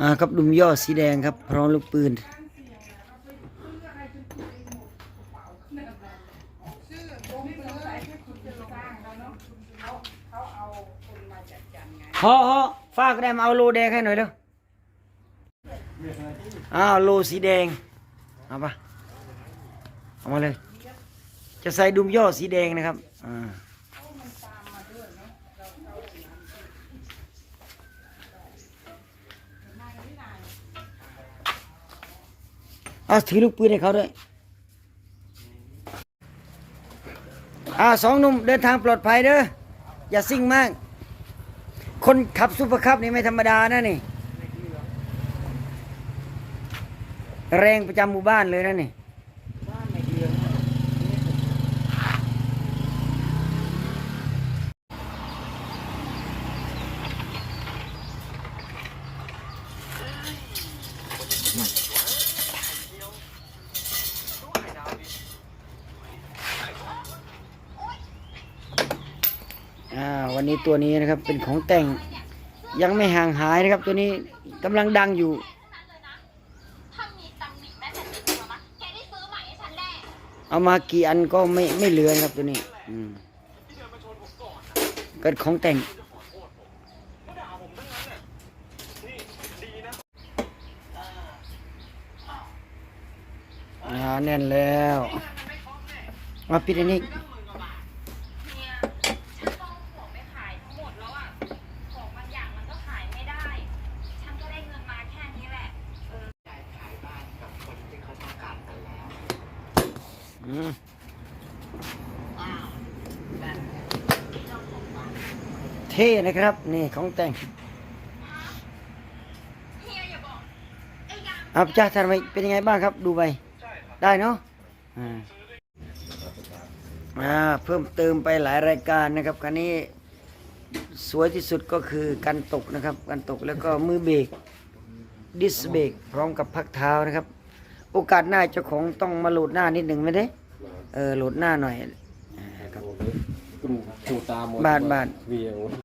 อ่าครับดุมย่อสีแดงครับ พร้อมลูกปืน ฮอฮอฝากได้มเอาโลแดงให้หน่อยเร็วอ้าวโลสีแดง เอาปะเอามาเลย จะใส่ดุมย่อสีแดงนะครับ อ่า เอาถือลูกปืนให้เขาด้วยอ่าสองหนุ่มเดินทางปลอดภัยเด้ออย่าซิ่งมาก คนขับซุปเปอร์คัพนี่ไม่ธรรมดานะนี่ แรงประจำหมู่บ้านเลยนะนี่ อ่าวันนี้ตัวนี้นะครับเป็นของแต่งยังไม่ห่างหายนะครับ ตัวนี้กำลังดังอยู่เอามากี่อันก็ไม่ไม่เหลือนะครับตัวนี้อืมก็ของแต่งแน่นแล้วมาปิดอันนี้ เนี่ยฉันต้องของไปขายทั้งหมดแล้วอะ ของบางอย่างมันก็ขายไม่ได้ ฉันก็ได้เงินมาแค่นี้แหละ อืม เท่นะครับ นี่ของแต่งเอาจ้าท่านไปเป็นยังไงบ้างครับ ดูไปได้เนาะอ่าอ่าเพิ่มเติมไปหลายรายการนะครับคันนี้สวยที่สุดก็คือการตกนะครับการตกแล้วก็มือเบรกดิสเบรกพร้อมกับพักเท้านะครับ โอกาสหน้าเจ้าของต้องมาโหลดหน้านิดหนึ่งไหมเด้ เออโหลดหน้าหน่อยอ่าครับถูตามบาทบาทเวียง